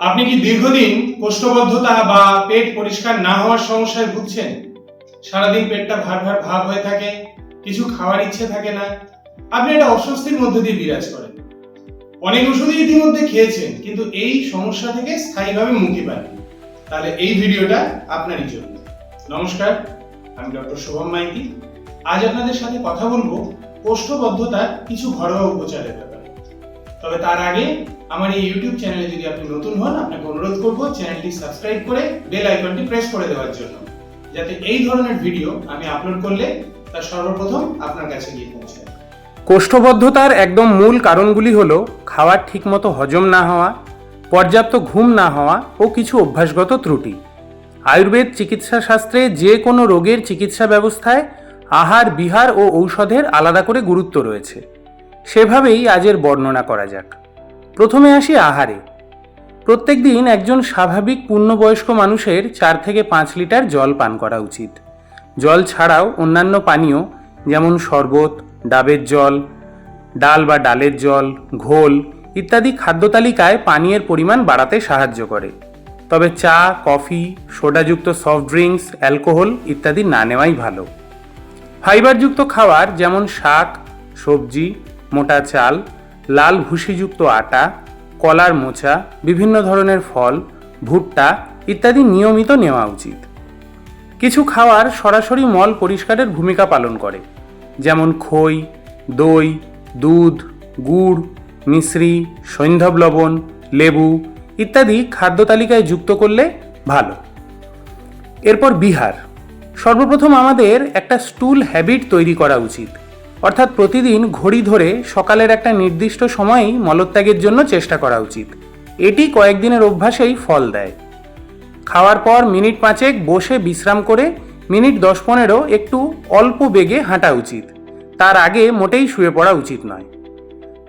আপনি কি দীর্ঘদিন কোষ্ঠবদ্ধতা বা পেট পরিষ্কার না হওয়ার সমস্যায় ভুগছেন? সারাদিন পেটটা ভার ভার ভাব হয়ে থাকে, কিছু খাওয়ার ইচ্ছে থাকে না। আপনি এটা অস্বস্তির মধ্যে দিয়ে বিরাজ করেন। অনেক ওষুধই ইতিমধ্যে খেয়েছেন, কিন্তু এই সমস্যা থেকে স্থায়ীভাবে মুক্তি পাননি তাহলে এই ভিডিওটা আপনারই জন্য। নমস্কার, আমি ডক্টর শোভম মাইতি। আজ আপনাদের সাথে কথা বলব কোষ্ঠবদ্ধতার কিছু ঘরোয়া উপচারের ব্যাপারে। তবে তার আগে আমার এই ইউটিউব চ্যানেলে যদি আপনি নতুন হন, আপনাকে অনুরোধ করব চ্যানেলটি সাবস্ক্রাইব করে বেল আইকনটি প্রেস করে দেওয়ার জন্য। যাতে এই ধরনের ভিডিও আমি আপলোড করলে তা সর্বপ্রথম আপনার কাছে গিয়ে পৌঁছায়। কোষ্ঠবদ্ধতার একদম মূল কারণগুলি হল খাওয়ার ঠিকমতো হজম না হওয়া, পর্যাপ্ত ঘুম না হওয়া ও কিছু অভ্যাসগত ত্রুটি। আয়ুর্বেদ চিকিৎসা শাস্ত্রে যে কোনো রোগের চিকিৎসা ব্যবস্থায় আহার, বিহার ও ঔষধের আলাদা করে গুরুত্ব রয়েছে। সেভাবেই আজের বর্ণনা করা যাক। প্রথমে আসি আহারে। প্রত্যেক দিন একজন স্বাভাবিক পূর্ণবয়স্ক মানুষের চার থেকে পাঁচ লিটার জল পান করা উচিত। জল ছাড়াও অন্যান্য পানীয়, যেমন শরবত, ডাবের জল, ডাল বা ডালের জল, ঘোল ইত্যাদি খাদ্য তালিকায় পানীয়ের পরিমাণ বাড়াতে সাহায্য করে। তবে চা, কফি, সোডাযুক্ত সফট ড্রিঙ্কস অ্যালকোহল ইত্যাদি না নেওয়াই ভালো। ফাইবারযুক্ত খাবার যেমন শাক, সবজি, মোটা চাল লাল ভুসিযুক্ত আটা, কলার মোচা, বিভিন্ন ধরনের ফল, ভুট্টা ইত্যাদি নিয়মিত নেওয়া উচিত। কিছু খাওয়ার সরাসরি মল পরিষ্কারের ভূমিকা পালন করে, যেমন খই, দই, দুধ, গুড়, মিশ্রি সৈন্ধব লবণ, লেবু ইত্যাদি খাদ্য তালিকায় যুক্ত করলে ভালো। এরপর বিহার। সর্বপ্রথম আমাদের একটা স্টুল হ্যাবিট তৈরি করা উচিত। অর্থাৎ প্রতিদিন ঘড়ি ধরে সকালের একটা নির্দিষ্ট সময়েই মলত্যাগের জন্য চেষ্টা করা উচিত। এটি কয়েকদিনের অভ্যাসেই ফল দেয়। খাওয়ার পর মিনিট পাঁচেক বসে বিশ্রাম করে মিনিট দশ পনেরো একটু অল্প বেগে হাঁটা উচিত। তার আগে মোটেই শুয়ে পড়া উচিত নয়।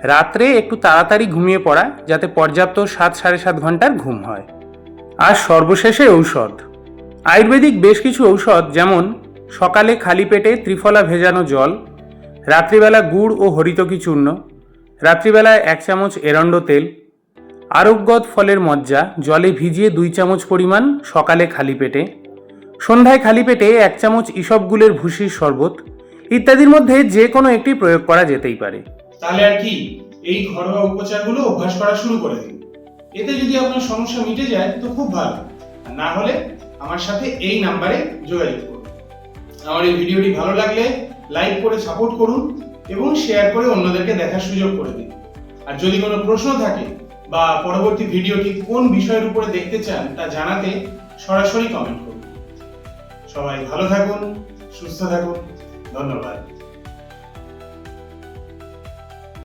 রাত্রে একটু তাড়াতাড়ি ঘুমিয়ে পড়া যাতে পর্যাপ্ত সাত সাড়ে সাত ঘণ্টার ঘুম হয়। আর সর্বশেষে ঔষধ। আয়ুর্বেদিক বেশ কিছু ঔষধ যেমন সকালে খালি পেটে ত্রিফলা ভেজানো জল রাত্রিবেলা গুড় ও হরিতকি চূর্ণ রাত্রিবেলায় এক চামচ এরণ্ড তেল, আরোগ্যদ ফলের মজ্জা, জলে ভিজিয়ে দুই চামচ পরিমাণ সকালে খালি পেটে, সন্ধ্যায় খালি পেটে এক চামচ ইসবগুলের ভুসির শরবত ইত্যাদির মধ্যে যে কোনো একটি প্রয়োগ করা যেতেই পারে। তাহলে আর কি, এই ঘরোয়া উপচারগুলো অভ্যাস করা শুরু করে দিন। এতে যদি আপনার সমস্যা মিটে যায়, তো খুব ভালো। না হলে আমার সাথে এই নাম্বারে যোগাযোগ করুন। আমার এই ভিডিওটি ভালো লাগলে লাইক করে সাপোর্ট করুন এবং শেয়ার করে অন্যদেরকে দেখার সুযোগ করে দিন। আর যদি কোনো প্রশ্ন থাকে বা পরবর্তী ভিডিওটি কোন বিষয়ের উপরে দেখতে চান তা জানাতে সরাসরি কমেন্ট করুন। সবাই ভালো থাকুন, সুস্থ থাকুন। ধন্যবাদ।